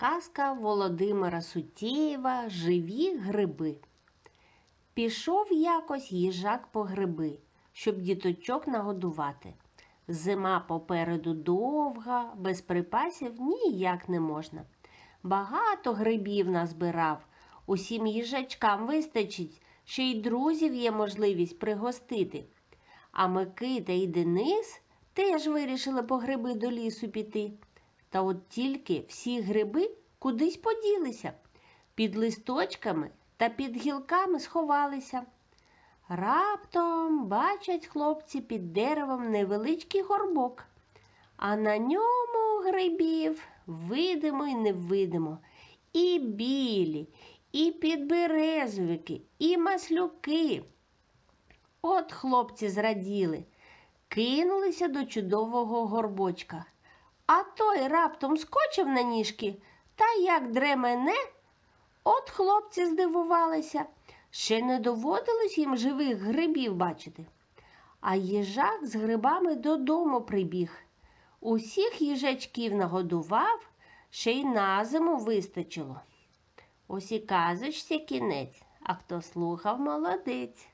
Казка Володимира Сутєєва Живі гриби. Пішов якось їжак по гриби, щоб діточок нагодувати. Зима попереду довга, без припасів ніяк не можна. Багато грибів назбирав, усім їжачкам вистачить, ще й друзів є можливість пригостити. А Микита і Денис теж вирішили по гриби до лісу піти. Та от тільки всі гриби кудись поділися, під листочками та під гілками сховалися. Раптом бачать хлопці під деревом невеличкий горбок, а на ньому грибів видимо й невидимо, і білі, і підберезовики, і маслюки. От хлопці зраділи, кинулися до чудового горбочка. А той раптом скочив на ніжки та як дремене. От хлопці здивувалися, ще не доводилось їм живих грибів бачити. А їжак з грибами додому прибіг. Усіх їжачків нагодував, ще й на зиму вистачило. Ось і казочці кінець, а хто слухав, молодець.